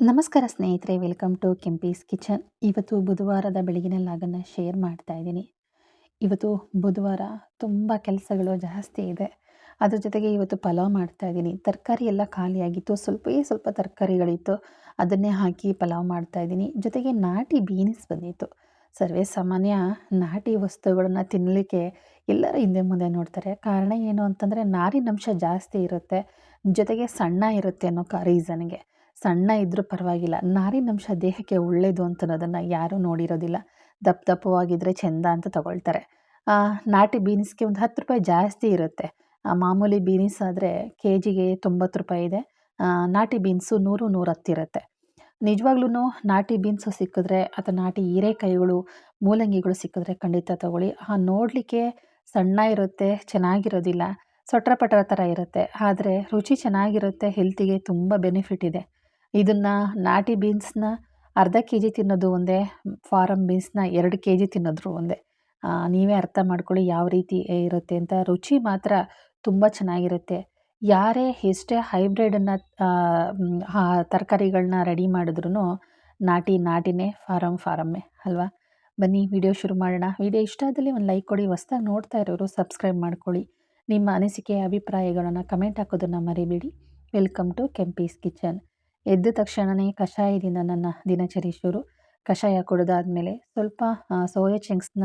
ನಮಸ್ಕಾರ ಸ್ನೇಹಿತರೆ, welcome to Kempi's kitchen. ಇವತ್ತು ಬುಧವಾರದ ಬೆಳಗಿನ ಲಾಗನ್ನು ಶೇರ್ ಮಾಡ್ತಾ ಇದ್ದೀನಿ. ಇವತ್ತು ಬುಧವಾರ ತುಂಬ ಕೆಲಸಗಳು ಜಾಸ್ತಿ ಇದೆ. ಅದ್ರ ಜೊತೆಗೆ ಇವತ್ತು ಪಲಾವ್ ಮಾಡ್ತಾ ಇದ್ದೀನಿ. ತರಕಾರಿ ಎಲ್ಲ ಖಾಲಿಯಾಗಿತ್ತು ಸ್ವಲ್ಪವೇ ಸ್ವಲ್ಪ ತರಕಾರಿಗಳಿತ್ತು. ಅದನ್ನೇ ಹಾಕಿ ಪಲಾವ್ ಮಾಡ್ತಾ ಇದ್ದೀನಿ. ಜೊತೆಗೆ ನಾಟಿ ಬೀನ್ಸ್ ಬಂದಿತ್ತು. ಸರ್ವೇ ಸಾಮಾನ್ಯ ನಾಟಿ ವಸ್ತುಗಳನ್ನು ತಿನ್ನಲಿಕ್ಕೆ ಎಲ್ಲರೂ ಹಿಂದೆ ಮುಂದೆ ನೋಡ್ತಾರೆ. ಕಾರಣ ಏನು ಅಂತಂದರೆ ನಾರಿನಂಶ ಜಾಸ್ತಿ ಇರುತ್ತೆ. ಜೊತೆಗೆ ಸಣ್ಣ ಇರುತ್ತೆ ಅನ್ನೋ ಕ ರೀಸನ್ಗೆ ಸಣ್ಣ ಇದ್ದರೂ ಪರವಾಗಿಲ್ಲ. ನಾರಿನಂಶ ದೇಹಕ್ಕೆ ಒಳ್ಳೆಯದು ಅಂತ ಅನ್ನೋದನ್ನು ಯಾರೂ ನೋಡಿರೋದಿಲ್ಲ. ದಪ್ಪ ದಪ್ಪವಾಗಿದ್ದರೆ ಚೆಂದ ಅಂತ ತಗೊಳ್ತಾರೆ. ನಾಟಿ ಬೀನ್ಸ್ಗೆ ಒಂದು ಹತ್ತು ರೂಪಾಯಿ ಜಾಸ್ತಿ ಇರುತ್ತೆ. ಮಾಮೂಲಿ ಬೀನ್ಸ್ ಆದರೆ ಕೆ ಜಿಗೆ ತೊಂಬತ್ತು ರೂಪಾಯಿ ಇದೆ. ನಾಟಿ ಬೀನ್ಸು ನೂರು ನೂರತ್ತಿರುತ್ತೆ ನಿಜವಾಗ್ಲೂ ನಾಟಿ ಬೀನ್ಸು ಸಿಕ್ಕಿದ್ರೆ ಅಥವಾ ನಾಟಿ ಹೀರೆಕಾಯಿಗಳು, ಮೂಲಂಗಿಗಳು ಸಿಕ್ಕಿದ್ರೆ ಖಂಡಿತ ತಗೊಳ್ಳಿ. ಆ, ನೋಡಲಿಕ್ಕೆ ಸಣ್ಣ ಇರುತ್ತೆ, ಚೆನ್ನಾಗಿರೋದಿಲ್ಲ. ಸೊಟ್ರಪಟ್ರ ಥರ ಇರುತ್ತೆ. ಆದರೆ ರುಚಿ ಚೆನ್ನಾಗಿರುತ್ತೆ ಹೆಲ್ತಿಗೆ ತುಂಬ ಬೆನಿಫಿಟ್ ಇದೆ. ಇದನ್ನು ನಾಟಿ ಬೀನ್ಸ್ನ ಅರ್ಧ ಕೆ ಜಿ ತಿನ್ನೋದು ಒಂದೇ ಫಾರಮ್ ಬೀನ್ಸ್ನ ಎರಡು ಕೆ ಜಿ ತಿನ್ನೋದ್ರು ಒಂದೇ. ನೀವೇ ಅರ್ಥ ಮಾಡ್ಕೊಳ್ಳಿ ಯಾವ ರೀತಿ ಇರುತ್ತೆ ಅಂತ. ರುಚಿ ಮಾತ್ರ ತುಂಬ ಚೆನ್ನಾಗಿರುತ್ತೆ. ಯಾರೇ ಎಷ್ಟೇ ಹೈಬ್ರಿಡನ್ನು ತರಕಾರಿಗಳನ್ನ ರೆಡಿ ಮಾಡಿದ್ರು ನಾಟಿ, ನಾಟಿನೇ ಫಾರಮ್ ಫಾರಮ್ಮೇ, ಅಲ್ವಾ? ಬನ್ನಿ, ವಿಡಿಯೋ ಶುರು ಮಾಡೋಣ. ವಿಡಿಯೋ ಇಷ್ಟ ಆದಲ್ಲಿ ಒಂದು ಲೈಕ್ ಕೊಡಿ. ಹೊಸ್ದಾಗಿ ನೋಡ್ತಾ ಇರೋರು ಸಬ್ಸ್ಕ್ರೈಬ್ ಮಾಡ್ಕೊಳ್ಳಿ. ನಿಮ್ಮ ಅನಿಸಿಕೆ, ಅಭಿಪ್ರಾಯಗಳನ್ನು ಕಮೆಂಟ್ ಹಾಕೋದನ್ನು ಮರಿಬೇಡಿ. Welcome to Kempi's kitchen. ಎದ್ದ ತಕ್ಷಣವೇ ಕಷಾಯದಿಂದ ನನ್ನ ದಿನಚರಿ ಶುರು. ಕಷಾಯ ಕುಡಿದಾದ್ಮೇಲೆ ಸ್ವಲ್ಪ ಸೋಯಾ ಚಂಕ್ಸ್ನ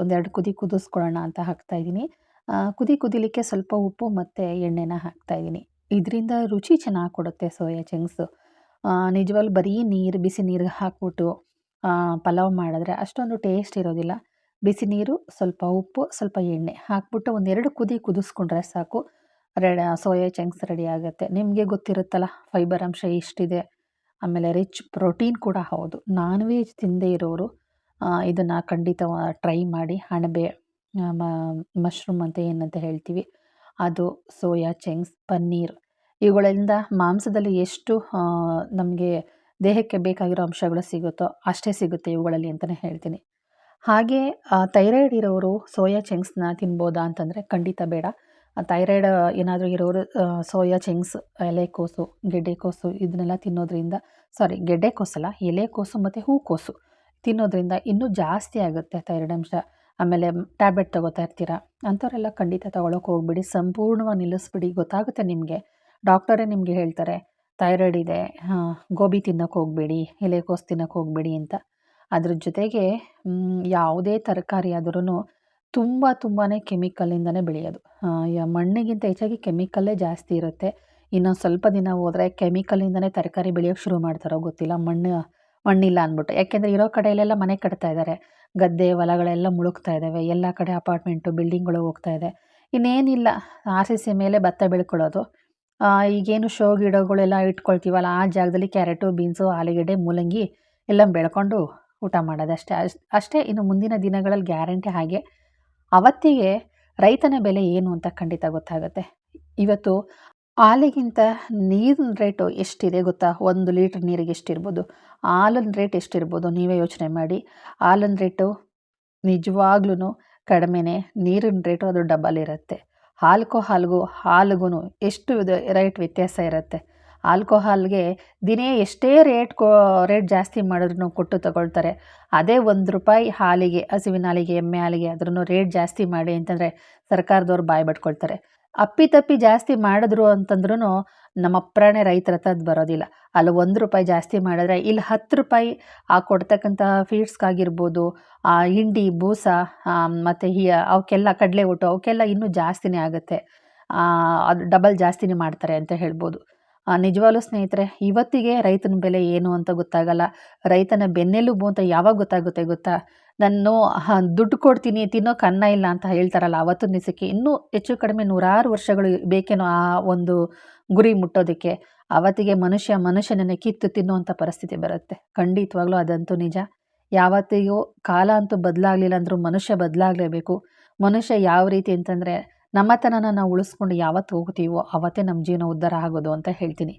ಒಂದೆರಡು ಕುದಿ ಕುದಿಸ್ಕೊಳ್ಳೋಣ ಅಂತ ಹಾಕ್ತಾಯಿದ್ದೀನಿ ಕುದಿ ಕುದಿಲಿಕ್ಕೆ ಸ್ವಲ್ಪ ಉಪ್ಪು ಮತ್ತು ಎಣ್ಣೆನ ಹಾಕ್ತಾಯಿದ್ದೀನಿ ಇದರಿಂದ ರುಚಿ ಚೆನ್ನಾಗಿ ಕೊಡುತ್ತೆ ಸೋಯಾ ಚಂಕ್ಸು ನಿಜವಾಗ್ಲೂ ಬರೀ ನೀರು, ಬಿಸಿ ನೀರಿಗೆ ಹಾಕ್ಬಿಟ್ಟು ಪಲಾವ್ ಮಾಡಿದ್ರೆ ಅಷ್ಟೊಂದು ಟೇಸ್ಟ್ ಇರೋದಿಲ್ಲ. ಬಿಸಿ ನೀರು, ಸ್ವಲ್ಪ ಉಪ್ಪು, ಸ್ವಲ್ಪ ಎಣ್ಣೆ ಹಾಕ್ಬಿಟ್ಟು ಒಂದೆರಡು ಕುದಿ ಕುದಿಸ್ಕೊಂಡ್ರೆ ಸಾಕು. ರೆಡ, ಸೋಯಾ ಚಂಕ್ಸ್ ರೆಡಿ ಆಗುತ್ತೆ. ನಿಮಗೆ ಗೊತ್ತಿರುತ್ತಲ್ಲ ಫೈಬರ್ ಅಂಶ ಎಷ್ಟಿದೆ? ಆಮೇಲೆ ರಿಚ್ ಪ್ರೋಟೀನ್ ಕೂಡ ಹೌದು. ನಾನ್ ವೆಜ್ ತಿಂದೇ ಇರೋರು ಇದನ್ನು ಖಂಡಿತ ಟ್ರೈ ಮಾಡಿ ಅಣಬೆ ಮಶ್ರೂಮ್ ಅಂತ ಏನಂತ ಹೇಳ್ತೀವಿ. ಅದು ಸೋಯಾ ಚಂಕ್ಸ್, ಪನ್ನೀರ್. ಇವುಗಳಿಂದ ಮಾಂಸದಲ್ಲಿ ಎಷ್ಟು ನಮಗೆ ದೇಹಕ್ಕೆ ಬೇಕಾಗಿರೋ ಅಂಶಗಳು ಸಿಗುತ್ತೋ ಅಷ್ಟೇ ಸಿಗುತ್ತೆ ಇವುಗಳಲ್ಲಿ ಅಂತಲೇ ಹೇಳ್ತೀನಿ. ಹಾಗೆ ಥೈರಾಯ್ಡ್ ಇರೋರು ಸೋಯಾ ಚಂಕ್ಸ್ನ ತಿನ್ಬೋದಾ ಅಂತಂದರೆ ಖಂಡಿತ ಬೇಡ. ಥೈರಾಯ್ಡ್ ಏನಾದರೂ ಇರೋರು ಸೋಯಾ ಚೆಂಗ್ಸ್ ಎಲೆಕೋಸು ಗೆಡ್ಡೆಕೋಸು ಇದನ್ನೆಲ್ಲ ತಿನ್ನೋದ್ರಿಂದ ಸಾರಿ ಗೆಡ್ಡೆಕೋಸಲ್ಲ ಎಲೆಕೋಸು ಮತ್ತು ಹೂಕೋಸು ತಿನ್ನೋದ್ರಿಂದ ಇನ್ನೂ ಜಾಸ್ತಿ ಆಗುತ್ತೆ ಥೈರಾಯ್ಡ್ ಅಂಶ. ಆಮೇಲೆ ಟ್ಯಾಬ್ಲೆಟ್ ತೊಗೋತಾ ಇರ್ತೀರಾ, ಅಂಥವರೆಲ್ಲ ಖಂಡಿತ ತೊಗೊಳಕ್ಕೆ ಹೋಗ್ಬಿಡಿ, ಸಂಪೂರ್ಣವಾಗಿ ನಿಲ್ಲಿಸ್ಬಿಡಿ, ಗೊತ್ತಾಗುತ್ತೆ ನಿಮಗೆ. ಡಾಕ್ಟರೇ ನಿಮಗೆ ಹೇಳ್ತಾರೆ ಥೈರಾಯ್ಡ್ ಇದೆ ಗೋಬಿ ತಿನ್ನೋಕೆ ಹೋಗಬೇಡಿ ಎಲೆಕೋಸು ತಿನ್ನೋಕೆ ಹೋಗಬೇಡಿ ಅಂತ. ಅದ್ರ ಜೊತೆಗೆ ಯಾವುದೇ ತರಕಾರಿ ಆದ್ರೂ ತುಂಬ ತುಂಬಾ ಕೆಮಿಕಲಿಂದನೇ ಬೆಳೆಯೋದು. ಮಣ್ಣಿಗಿಂತ ಹೆಚ್ಚಾಗಿ ಕೆಮಿಕಲ್ಲೇ ಜಾಸ್ತಿ ಇರುತ್ತೆ. ಇನ್ನೊಂದು ಸ್ವಲ್ಪ ದಿನ ಹೋದರೆ ಕೆಮಿಕಲಿಂದನೇ ತರಕಾರಿ ಬೆಳೆಯೋಕ್ಕೆ ಶುರು ಮಾಡ್ತಾರೋ ಗೊತ್ತಿಲ್ಲ. ಮಣ್ಣು, ಮಣ್ಣಿಲ್ಲ ಅಂದ್ಬಿಟ್ಟು. ಯಾಕೆಂದರೆ ಇರೋ ಕಡೆಯಲ್ಲೆಲ್ಲ ಮನೆ ಕಟ್ತಾ ಇದ್ದಾರೆ ಗದ್ದೆ, ಹೊಲಗಳೆಲ್ಲ ಮುಳುಗ್ತಾ ಇದ್ದಾವೆ ಎಲ್ಲ ಕಡೆ ಅಪಾರ್ಟ್ಮೆಂಟು, ಬಿಲ್ಡಿಂಗ್ಗಳು ಹೋಗ್ತಾ ಇದೆ. ಇನ್ನೇನಿಲ್ಲ. ಆರ್ ಸಿ ಸಿ ಮೇಲೆ ಭತ್ತ ಬೆಳ್ಕೊಳ್ಳೋದು. ಈಗೇನು ಶೋ ಗಿಡಗಳೆಲ್ಲ ಇಟ್ಕೊಳ್ತೀವಲ್ಲ, ಆ ಜಾಗದಲ್ಲಿ ಕ್ಯಾರೆಟು, ಬೀನ್ಸು, ಆಲೂಗೆಡ್ಡೆ, ಮೂಲಂಗಿ ಎಲ್ಲ ಬೆಳ್ಕೊಂಡು ಊಟ ಮಾಡೋದು ಅಷ್ಟೇ ಅಷ್ಟೇ ಇನ್ನು ಮುಂದಿನ ದಿನಗಳಲ್ಲಿ ಗ್ಯಾರಂಟಿ ಹಾಗೆ ಅವತ್ತಿಗೆ ರೈತನ ಬೆಲೆ ಏನು ಅಂತ ಖಂಡಿತ ಗೊತ್ತಾಗುತ್ತೆ. ಇವತ್ತು ಹಾಲಿಗಿಂತ ನೀರಿನ ರೇಟು ಎಷ್ಟಿದೆ ಗೊತ್ತಾ? ಒಂದು ಲೀಟ್ರ್ ನೀರಿಗೆ ಎಷ್ಟಿರ್ಬೋದು? ಹಾಲಿನ ರೇಟ್ ಎಷ್ಟಿರ್ಬೋದು? ನೀವೇ ಯೋಚನೆ ಮಾಡಿ. ಹಾಲಿನ ರೇಟು ನಿಜವಾಗ್ಲೂ ಕಡಿಮೆನೇ. ನೀರಿನ ರೇಟು ಅದು ಡಬಲ್ ಇರುತ್ತೆ. ಹಾಲ್ಕೋ ಹಾಲ್ಗೂ ಹಾಲಿಗೂ ಎಷ್ಟು ರೇಟ್ ವ್ಯತ್ಯಾಸ ಇರುತ್ತೆ? ಆಲ್ಕೋಹಾಲ್ಗೆ ದಿನೇ ಎಷ್ಟೇ ರೇಟ್ ಕೋ, ರೇಟ್ ಜಾಸ್ತಿ ಮಾಡಿದ್ರು ಕೊಟ್ಟು ತಗೊಳ್ತಾರೆ. ಅದೇ ಒಂದು ರೂಪಾಯಿ ಹಾಲಿಗೆ, ಹಸಿವಿನ ಹಾಲಿಗೆ, ಎಮ್ಮೆ ಹಾಲಿಗೆ ಅದ್ರೂ ರೇಟ್ ಜಾಸ್ತಿ ಮಾಡಿ ಅಂತಂದರೆ ಸರ್ಕಾರದವ್ರು ಬಾಯಿ ಬಟ್ಕೊಳ್ತಾರೆ. ಅಪ್ಪಿತಪ್ಪಿ ಜಾಸ್ತಿ ಮಾಡಿದ್ರು ಅಂತಂದ್ರೂ ನಮ್ಮ ಅಪ್ರಾಣೆ ರೈತರ ಹತ್ರ ಅದು ಬರೋದಿಲ್ಲ. ಅಲ್ಲಿ ಒಂದು ರೂಪಾಯಿ ಜಾಸ್ತಿ ಮಾಡಿದ್ರೆ ಇಲ್ಲಿ ಹತ್ತು ರೂಪಾಯಿ ಆ ಕೊಡ್ತಕ್ಕಂಥ ಫೀಡ್ಸ್ಗಾಗಿರ್ಬೋದು, ಆ ಹಿಂಡಿ, ಬೂಸ ಮತ್ತು ಹಿ, ಅವಕ್ಕೆಲ್ಲ ಕಡಲೆ ಊಟ, ಅವಕ್ಕೆಲ್ಲ ಇನ್ನೂ ಜಾಸ್ತಿನೇ ಆಗುತ್ತೆ. ಅದು ಡಬಲ್ ಜಾಸ್ತಿನೇ ಮಾಡ್ತಾರೆ ಅಂತ ಹೇಳ್ಬೋದು. ನಿಜವಾಗ್ಲೂ ಸ್ನೇಹಿತರೆ, ಇವತ್ತಿಗೆ ರೈತನ ಬೆಲೆ ಏನು ಅಂತ ಗೊತ್ತಾಗಲ್ಲ. ರೈತನ ಬೆನ್ನೆಲುಬು ಅಂತ ಯಾವಾಗ ಗೊತ್ತಾಗುತ್ತೆ ಗೊತ್ತಾ? ನಾನು ದುಡ್ಡು ಕೊಡ್ತೀನಿ ತಿನ್ನೋಕೆ ಅನ್ನ ಇಲ್ಲ ಅಂತ ಹೇಳ್ತಾರಲ್ಲ ಅವತ್ತು ದಿವಸಕ್ಕೆ. ಇನ್ನೂ ಹೆಚ್ಚು ಕಡಿಮೆ ನೂರಾರು ವರ್ಷಗಳು ಬೇಕೇನೋ ಆ ಒಂದು ಗುರಿ ಮುಟ್ಟೋದಕ್ಕೆ. ಅವತ್ತಿಗೆ ಮನುಷ್ಯ ಮನುಷ್ಯನನ್ನೇ ಕಿತ್ತು ತಿನ್ನುವಂಥ ಪರಿಸ್ಥಿತಿ ಬರುತ್ತೆ. ಖಂಡಿತವಾಗ್ಲೂ ಅದಂತೂ ನಿಜ. ಯಾವತ್ತಿಗೂ ಕಾಲ ಅಂತೂ ಬದಲಾಗಲಿಲ್ಲ ಅಂದರೂ ಮನುಷ್ಯ ಬದಲಾಗಲೇಬೇಕು. ಮನುಷ್ಯ ಯಾವ ರೀತಿ ಅಂತಂದರೆ ನಮ್ಮತನನ ನಾವು ಉಳಿಸ್ಕೊಂಡು ಯಾವತ್ತು ಹೋಗ್ತೀವೋ ಅವತ್ತೇ ನಮ್ಮ ಜೀವನ ಉದ್ಧಾರ ಆಗೋದು ಅಂತ ಹೇಳ್ತೀನಿ.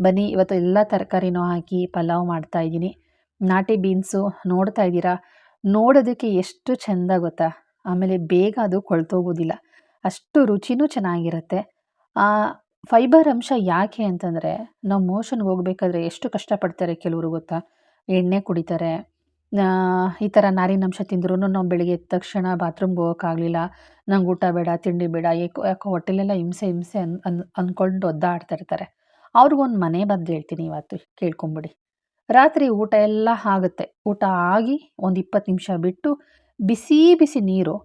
ಬನ್ನಿ ಇವತ್ತು ಎಲ್ಲ ತರಕಾರಿನೂ ಹಾಕಿ ಪಲಾವ್ ಮಾಡ್ತಾ ಇದ್ದೀನಿ. ನಾಟಿ ಬೀನ್ಸು ನೋಡ್ತಾ ಇದ್ದೀರಾ? ನೋಡೋದಕ್ಕೆ ಎಷ್ಟು ಚೆಂದ ಗೊತ್ತಾ? ಆಮೇಲೆ ಬೇಗ ಅದು ಕೊಳ್ತೋಗೋದಿಲ್ಲ. ಅಷ್ಟು ರುಚಿನೂ ಚೆನ್ನಾಗಿರುತ್ತೆ. ಫೈಬರ್ ಅಂಶ ಯಾಕೆ ಅಂತಂದರೆ ನಾವು ಮೋಷನ್ಗೆ ಹೋಗ್ಬೇಕಾದ್ರೆ ಎಷ್ಟು ಕಷ್ಟಪಡ್ತಾರೆ ಕೆಲವರು ಗೊತ್ತಾ? ಎಣ್ಣೆ ಕುಡಿತಾರೆ ಆ, ಈ ಥರ ನಾರಿನಂಶ ತಿಂದ್ರೂ ನಾವು ಬೆಳಿಗ್ಗೆ ಎದ್ದ ತಕ್ಷಣ ಬಾತ್ರೂಮ್ಗೆ ಹೋಗೋಕ್ಕಾಗಲಿಲ್ಲ ನಂಗೆ ಊಟ ಬೇಡ, ತಿಂಡಿ ಬೇಡ, ಏಕೋ, ಯಾಕೋ ಹೊಟ್ಟೆಲೆಲ್ಲ ಹಿಂಸೆ ಹಿಂಸೆ ಅನ್ ಅನ್ ಅಂದ್ಕೊಂಡು ಒದ್ದಾಡ್ತಾ ಇರ್ತಾರೆ. ಅವ್ರಿಗೊಂದು ಮನೆ ಬಂದು ಹೇಳ್ತೀನಿ ಇವತ್ತು, ಕೇಳ್ಕೊಂಬಿಡಿ. ರಾತ್ರಿ ಊಟ ಎಲ್ಲ ಆಗುತ್ತೆ. ಊಟ ಆಗಿ ಒಂದು ಇಪ್ಪತ್ತು ನಿಮಿಷ ಬಿಟ್ಟು ಬಿಸಿ ಬಿಸಿ ನೀರು,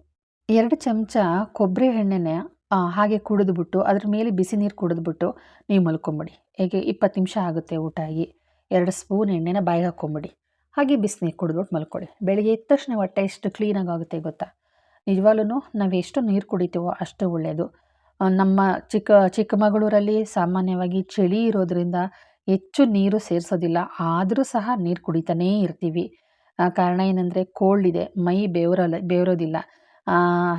ಎರಡು ಚಮಚ ಕೊಬ್ಬರಿ ಎಣ್ಣೆನ ಹಾಗೆ ಕುಡಿದ್ಬಿಟ್ಟು ಅದ್ರ ಮೇಲೆ ಬಿಸಿ ನೀರು ಕುಡಿದ್ಬಿಟ್ಟು ನೀವು ಮಲ್ಕೊಂಬಿಡಿ. ಹೇಗೆ ಇಪ್ಪತ್ತು ನಿಮಿಷ ಆಗುತ್ತೆ ಊಟ ಆಗಿ. ಎರಡು ಸ್ಪೂನ್ ಎಣ್ಣೆನ ಬಾಯಿಗೆ ಹಾಕ್ಕೊಂಬಿಡಿ. ಹಾಗೆ ಬಿಸಿನೀರು ಕುಡಿದ್ಬಿಟ್ಟು ಮಲ್ಕೊಳ್ಳಿ. ಬೆಳಿಗ್ಗೆ ಎದ್ದ ತಕ್ಷಣ ಹೊಟ್ಟೆ ಎಷ್ಟು ಕ್ಲೀನಾಗಿ ಆಗುತ್ತೆ ಗೊತ್ತಾ? ನಿಜವಾಗ್ಲೂ ನಾವು ಎಷ್ಟು ನೀರು ಕುಡಿತೀವೋ ಅಷ್ಟು ಒಳ್ಳೆಯದು ನಮ್ಮ ಚಿಕ್ಕ ಚಿಕ್ಕಮಗಳೂರಲ್ಲಿ ಸಾಮಾನ್ಯವಾಗಿ ಚಳಿ ಇರೋದರಿಂದ ಹೆಚ್ಚು ನೀರು ಸೇರಿಸೋದಿಲ್ಲ. ಆದರೂ ಸಹ ನೀರು ಕುಡಿತಾನೇ ಇರ್ತೀವಿ. ಕಾರಣ ಏನಂದರೆ ಕೋಲ್ಡ್ ಇದೆ. ಮೈ ಬೆವರಲ್ಲ, ಬೆವರೋದಿಲ್ಲ.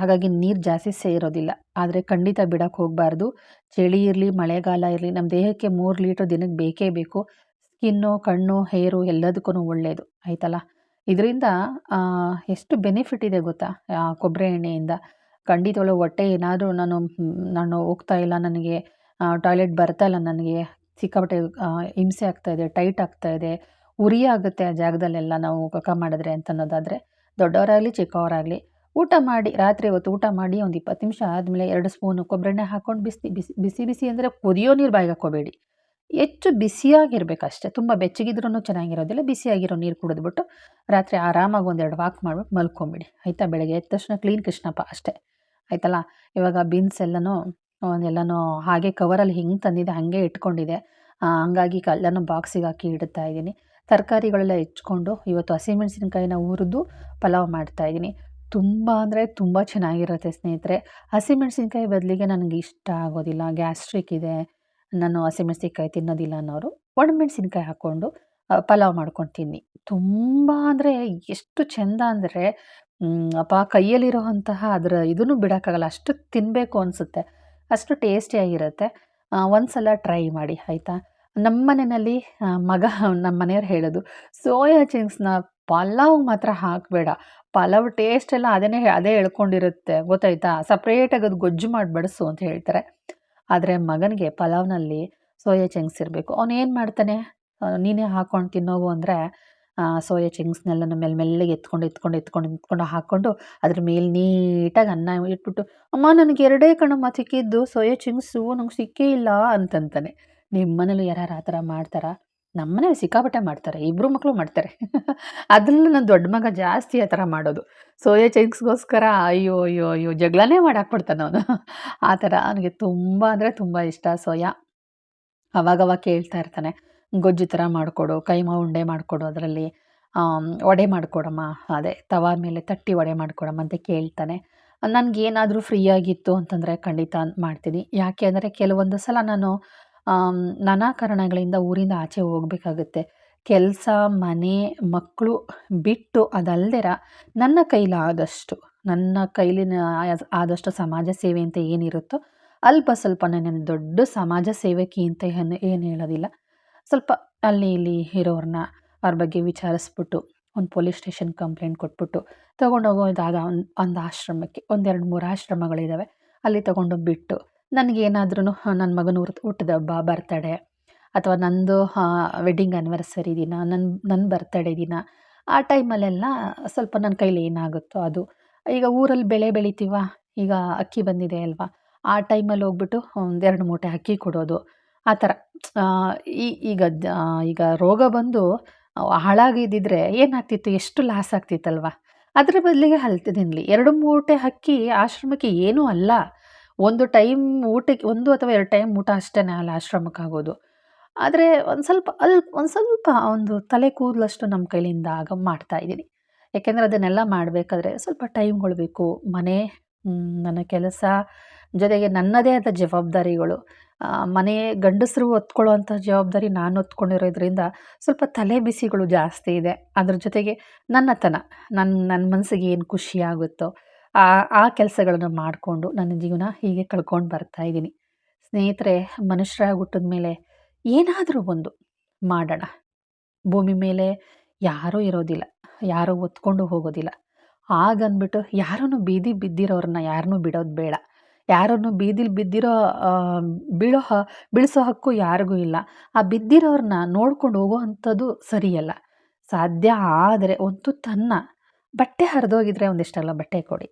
ಹಾಗಾಗಿ ನೀರು ಜಾಸ್ತಿ ಸೇರೋದಿಲ್ಲ. ಆದರೆ ಖಂಡಿತ ಬಿಡೋಕ್ಕೆ ಹೋಗಬಾರ್ದು. ಚಳಿ ಇರಲಿ, ಮಳೆಗಾಲ ಇರಲಿ ನಮ್ಮ ದೇಹಕ್ಕೆ ಮೂರು ಲೀಟ್ರ್ ದಿನಕ್ಕೆ ಬೇಕೇ ಬೇಕು. ಸ್ಕಿನ್ನು, ಕಣ್ಣು, ಹೇರು ಎಲ್ಲದಕ್ಕೂ ಒಳ್ಳೆಯದು ಆಯ್ತಲ್ಲ? ಇದರಿಂದ ಎಷ್ಟು ಬೆನಿಫಿಟ್ ಇದೆ ಗೊತ್ತಾ? ಕೊಬ್ಬರಿ ಎಣ್ಣೆಯಿಂದ. ಖಂಡಿತವಾಗ್ಲೂ ಹೊಟ್ಟೆ ಏನಾದರೂ ನಾನು ನಾನು ಹೋಗ್ತಾ ಇಲ್ಲ, ನನಗೆ ಟಾಯ್ಲೆಟ್ ಬರ್ತಾ ಇಲ್ಲ, ನನಗೆ ಸಿಕ್ಕಾಪಟ್ಟೆ ಹಿಂಸೆ ಆಗ್ತಾ ಇದೆ, ಟೈಟ್ ಆಗ್ತಾ ಇದೆ, ಉರಿ ಆಗುತ್ತೆ ಆ ಜಾಗದಲ್ಲೆಲ್ಲ ನಾವು ಕಕ ಮಾಡಿದ್ರೆ ಅಂತ ಅನ್ನೋದಾದರೆ, ದೊಡ್ಡವರಾಗಲಿ, ಚಿಕ್ಕವರಾಗಲಿ, ಊಟ ಮಾಡಿ, ರಾತ್ರಿ ಹೊತ್ತು ಊಟ ಮಾಡಿ ಒಂದು ಇಪ್ಪತ್ತು ನಿಮಿಷ ಆದಮೇಲೆ ಎರಡು ಸ್ಪೂನು ಕೊಬ್ಬರೆಣ್ಣೆ ಹಾಕ್ಕೊಂಡು ಬಿಸಿ ಬಿಸಿ ಬಿಸಿ ಬಿಸಿ ಅಂದರೆ ಕುದಿಯೋ ನೀರು ಬಾಯಿಗೆ ಹಾಕ್ಕೋಬೇಡಿ. ಹೆಚ್ಚು ಬಿಸಿಯಾಗಿರ್ಬೇಕು ಅಷ್ಟೇ ತುಂಬ ಬೆಚ್ಚಗಿದ್ರೂ ಚೆನ್ನಾಗಿರೋದಿಲ್ಲ, ಬಿಸಿಯಾಗಿರೋ ನೀರು ಕುಡಿದ್ಬಿಟ್ಟು ರಾತ್ರಿ ಆರಾಮಾಗಿ ಒಂದೆರಡು ವಾಕ್ ಮಾಡ್ಬಿಟ್ಟು ಮಲ್ಕೊಂಬಿಡಿ. ಆಯಿತಾ? ಬೆಳಗ್ಗೆ ಎದ್ದ ತಕ್ಷಣ ಕ್ಲೀನ್ ಕೃಷ್ಣಪ್ಪ ಅಷ್ಟೇ. ಆಯ್ತಲ್ಲ? ಇವಾಗ ಬೀನ್ಸ್ ಎಲ್ಲನೂ ಎಲ್ಲನೂ ಹಾಗೆ ಕವರಲ್ಲಿ ಹಿಂಗೆ ತಂದಿದೆ, ಹಾಗೆ ಇಟ್ಕೊಂಡಿದೆ. ಹಂಗಾಗಿ ಎಲ್ಲನೂ ಬಾಕ್ಸಿಗೆ ಹಾಕಿ ಇಡ್ತಾ ಇದ್ದೀನಿ. ತರಕಾರಿಗಳೆಲ್ಲ ಹೆಚ್ಕೊಂಡು ಇವತ್ತು ಹಸಿಮೆಣಸಿನಕಾಯಿನ ಹುರಿದು ಪಲಾವ್ ಮಾಡ್ತಾ ಇದ್ದೀನಿ. ತುಂಬ ಅಂದರೆ ತುಂಬ ಚೆನ್ನಾಗಿರುತ್ತೆ ಸ್ನೇಹಿತರೆ. ಹಸಿಮೆಣಸಿನ್ಕಾಯಿ ಬದಲಿಗೆ ನನಗೆ ಇಷ್ಟ ಆಗೋದಿಲ್ಲ. ಗ್ಯಾಸ್ಟ್ರಿಕ್ ಇದೆ ನಾನು ಹಸಿಮೆಣ್ಸಿನ್ಕಾಯಿ ತಿನ್ನೋದಿಲ್ಲ ಅನ್ನೋರು, ಒಣಮೆಣಸಿನ್ಕಾಯಿ ಹಾಕ್ಕೊಂಡು ಪಲಾವ್ ಮಾಡ್ಕೊಂಡು ತಿನ್ನಿ. ತುಂಬ ಅಂದರೆ ಎಷ್ಟು ಚೆಂದ ಅಂದರೆ ಅಪ್ಪ ಕೈಯಲ್ಲಿರೋವಂತಹ ಅದರ ಇದನ್ನು ಬಿಡೋಕ್ಕಾಗಲ್ಲ. ಅಷ್ಟು ತಿನ್ನಬೇಕು ಅನಿಸುತ್ತೆ. ಅಷ್ಟು ಟೇಸ್ಟಿಯಾಗಿರುತ್ತೆ ಒಂದು ಸಲ ಟ್ರೈ ಮಾಡಿ, ಆಯಿತಾ? ನಮ್ಮ ಮನೆಯಲ್ಲಿ ಮಗ ನಮ್ಮ ಮನೆಯವ್ರು ಹೇಳೋದು, ಸೋಯಾ ಚಿಂಗ್ಸ್ನ ಪಲಾವ್ ಮಾತ್ರ ಹಾಕಬೇಡ. ಪಲಾವ್ ಟೇಸ್ಟ್ ಎಲ್ಲ ಅದನ್ನೇ ಅದೇ ಹೇಳ್ಕೊಂಡಿರುತ್ತೆ. ಗೊತ್ತಾಯ್ತಾ? ಸಪ್ರೇಟಾಗಿ ಅದು ಗೊಜ್ಜು ಮಾಡಿ ಬಡಿಸು ಅಂತ ಹೇಳ್ತಾರೆ. ಆದರೆ ಮಗನಿಗೆ ಪಲಾವ್ನಲ್ಲಿ ಸೋಯಾ ಚಂಕ್ಸ್ ಇರಬೇಕು. ಅವನೇನು ಮಾಡ್ತಾನೆ? ಆ, ನೀನೇ ಹಾಕ್ಕೊಂಡು ತಿನ್ನೋವು ಅಂದರೆ ಸೋಯಾ ಚಿಂಗ್ಸ್ನೆಲ್ಲ ಮೇಲೆ ಮೆಲ್ಲಗೆ ಎತ್ಕೊಂಡು ಎತ್ಕೊಂಡು ಎತ್ಕೊಂಡು ಎತ್ಕೊಂಡು ಹಾಕ್ಕೊಂಡು ಅದ್ರ ಮೇಲೆ ನೀಟಾಗಿ ಅನ್ನ ಇಟ್ಬಿಟ್ಟು ಅಮ್ಮ ನನಗೆ ಎರಡೇ ಕಣಮ್ಮ ಸಿಕ್ಕಿದ್ದು ಸೋಯಾ ಚಿಂಗ್ಸು ನಂಗೆ ಸಿಕ್ಕೇ ಇಲ್ಲ ಅಂತಂತಾನೆ. ನಿಮ್ಮ ಮನೇಲಿ ಯಾರು ಆ ಥರ ಮಾಡ್ತಾರಾ? ನಮ್ಮ ಮನೇಲಿ ಸಿಕ್ಕಾಪಟ್ಟೆ ಮಾಡ್ತಾರೆ ಇಬ್ಬರು ಮಕ್ಕಳು ಮಾಡ್ತಾರೆ. ಅದರಲ್ಲೂ ನನ್ನ ದೊಡ್ಡ ಮಗ ಜಾಸ್ತಿ ಆ ಥರ ಮಾಡೋದು. ಸೋಯಾ ಚಂಕ್ಸ್ಗೋಸ್ಕರ ಅಯ್ಯೋ ಅಯ್ಯೋ ಅಯ್ಯೋ ಜಗಳನೇ ಮಾಡಾಕ್ಬಿಡ್ತಾನೆ ಅವನು. ಆ ಥರ ಅವನಿಗೆ ತುಂಬ ಅಂದರೆ ತುಂಬ ಇಷ್ಟ ಸೋಯಾ. ಅವಾಗವಾಗ ಕೇಳ್ತಾ ಇರ್ತಾನೆ, ಗೊಜ್ಜು ಥರ ಮಾಡಿಕೊಡು ಕೈಮಾ ಉಂಡೆ ಮಾಡಿಕೊಡು ಅದರಲ್ಲಿ ವಡೆ ಮಾಡಿಕೊಡಮ್ಮ, ಅದೇ ತವಾ ಮೇಲೆ ತಟ್ಟಿ ವಡೆ ಮಾಡಿಕೊಡಮ್ಮ ಅಂತ ಕೇಳ್ತಾನೆ. ನನಗೇನಾದರೂ ಫ್ರೀ ಆಗಿತ್ತು ಅಂತಂದರೆ ಖಂಡಿತ ಮಾಡ್ತೀನಿ. ಯಾಕೆ ಅಂದರೆ ಕೆಲವೊಂದು ಸಲ ನಾನು ನಾನಾ ಕಾರಣಗಳಿಂದ ಊರಿಂದ ಆಚೆ ಹೋಗಬೇಕಾಗುತ್ತೆ. ಕೆಲಸ, ಮನೆ ಮಕ್ಕಳು ಬಿಟ್ಟು ಅದಲ್ದಿರ ನನ್ನ ಕೈಲಾದಷ್ಟು ನನ್ನ ಕೈಲಿನ ಆದಷ್ಟು ಸಮಾಜ ಸೇವೆ ಅಂತ ಏನಿರುತ್ತೋ ಅಲ್ಪ ಸ್ವಲ್ಪ ನನ್ನ ದೊಡ್ಡ ಸಮಾಜ ಸೇವಕಿ ಅಂತ ಏನು ಏನು ಹೇಳೋದಿಲ್ಲ. ಸ್ವಲ್ಪ ಅಲ್ಲಿ ಇಲ್ಲಿ ಇರೋರನ್ನ ಅವ್ರ ಬಗ್ಗೆ ವಿಚಾರಿಸ್ಬಿಟ್ಟು, ಒಂದು ಪೊಲೀಸ್ ಸ್ಟೇಷನ್ ಕಂಪ್ಲೇಂಟ್ ಕೊಟ್ಬಿಟ್ಟು ತೊಗೊಂಡೋಗೋದಾದ ಒಂದು ಒಂದು ಆಶ್ರಮಕ್ಕೆ ಒಂದೆರಡು ಮೂರು ಆಶ್ರಮಗಳಿದ್ದಾವೆ ಅಲ್ಲಿ ತೊಗೊಂಡೋಗಿ ಬಿಟ್ಟು ನನಗೇನಾದ್ರೂ ನನ್ನ ಮಗನ ಹುಟ್ಟಿದ ಹಬ್ಬ ಬರ್ತಡೆ ಅಥವಾ ನಂದು ವೆಡ್ಡಿಂಗ್ ಆ್ಯನಿವರ್ಸರಿ ದಿನ ನನ್ನ ನನ್ನ ಬರ್ತಡೇ ದಿನ, ಆ ಟೈಮಲ್ಲೆಲ್ಲ ಸ್ವಲ್ಪ ನನ್ನ ಕೈಲಿ ಏನಾಗುತ್ತೋ ಅದು. ಈಗ ಊರಲ್ಲಿ ಬೆಳೆ ಬೆಳಿತೀವ, ಈಗ ಅಕ್ಕಿ ಬಂದಿದೆ ಅಲ್ವಾ, ಆ ಟೈಮಲ್ಲಿ ಹೋಗ್ಬಿಟ್ಟು ಒಂದೆರಡು ಮೂಟೆ ಅಕ್ಕಿ ಕೊಡೋದು. ಆ ಥರ ಈ, ಈಗ ಈಗ ರೋಗ ಬಂದು ಹಾಳಾಗಿದ್ದಿದ್ರೆ ಏನಾಗ್ತಿತ್ತು, ಎಷ್ಟು ಲಾಸ್ ಆಗ್ತಿತ್ತಲ್ವ? ಅದರ ಬದಲಿಗೆ ಹಲ್ತಿ ತಿನ್ನಲಿ ಎರಡು ಮೂಟೆ ಅಕ್ಕಿ ಆಶ್ರಮಕ್ಕೆ ಏನೂ ಅಲ್ಲ. ಒಂದು ಟೈಮ್ ಊಟಕ್ಕೆ, ಒಂದು ಅಥವಾ ಎರಡು ಟೈಮ್ ಊಟ ಅಷ್ಟೇ ಅಲ್ಲ ಆಶ್ರಮಕ್ಕೆ ಆಗೋದು ಆದರೆ ಒಂದು ಸ್ವಲ್ಪ ಅಲ್ಲಿ ಒಂದು ಸ್ವಲ್ಪ ಒಂದು ತಲೆ ಕೂದಲಷ್ಟು ನಮ್ಮ ಕೈಲಿಂದ ಆಗ ಮಾಡ್ತಾ ಇದ್ದೀನಿ. ಯಾಕೆಂದರೆ ಅದನ್ನೆಲ್ಲ ಮಾಡಬೇಕಾದ್ರೆ ಸ್ವಲ್ಪ ಟೈಮ್ಗಳು ಬೇಕು ಮನೆ ನನ್ನ ಕೆಲಸ, ಜೊತೆಗೆ ನನ್ನದೇ ಆದ ಜವಾಬ್ದಾರಿಗಳು. ಮನೆ ಗಂಡಸರು ಹೊತ್ಕೊಳ್ಳುವಂಥ ಜವಾಬ್ದಾರಿ ನಾನು ಹೊತ್ಕೊಂಡಿರೋದ್ರಿಂದ ಸ್ವಲ್ಪ ತಲೆ ಬಿಸಿಗಳು ಜಾಸ್ತಿ ಇದೆ. ಅದ್ರ ಜೊತೆಗೆ ನನ್ನತನ ನನ್ನ ನನ್ನ ಮನಸ್ಸಿಗೆ ಏನು ಖುಷಿ ಆಗುತ್ತೋ. ಆ ಆ ಕೆಲಸಗಳನ್ನು ಮಾಡಿಕೊಂಡು ನನ್ನ ಜೀವನ ಹೀಗೆ ಕಳ್ಕೊಂಡು ಬರ್ತಾ ಇದ್ದೀನಿ. ಸ್ನೇಹಿತರೆ ಮನುಷ್ಯರಾಗಿ ಹುಟ್ಟಿದ ಮೇಲೆ ಏನಾದರೂ ಒಂದು ಮಾಡೋಣ. ಭೂಮಿ ಮೇಲೆ ಯಾರೂ ಇರೋದಿಲ್ಲ, ಯಾರೂ ಒತ್ಕೊಂಡು ಹೋಗೋದಿಲ್ಲ. ಆಗಂದ್ಬಿಟ್ಟು ಯಾರನ್ನು ಬೀದಿ ಬಿದ್ದಿರೋರನ್ನ ಯಾರನ್ನೂ ಬಿಡೋದು ಬೇಡ. ಯಾರನ್ನು ಬೀದಿಲಿ ಬಿದ್ದಿರೋ ಬೀಳೋ ಹ, ಬೀಳಿಸೋ ಹಕ್ಕು ಯಾರಿಗೂ ಇಲ್ಲ. ಆ ಬಿದ್ದಿರೋರನ್ನ ನೋಡ್ಕೊಂಡು ಹೋಗೋ ಅಂಥದ್ದು ಸರಿಯಲ್ಲ. ಸಾಧ್ಯ ಆದರೆ, ಒಂದು ತನ್ನ ಬಟ್ಟೆ ಹರಿದೋಗಿದ್ರೆ ಒಂದಿಷ್ಟೆಲ್ಲ ಬಟ್ಟೆ ಕೊಡಿ.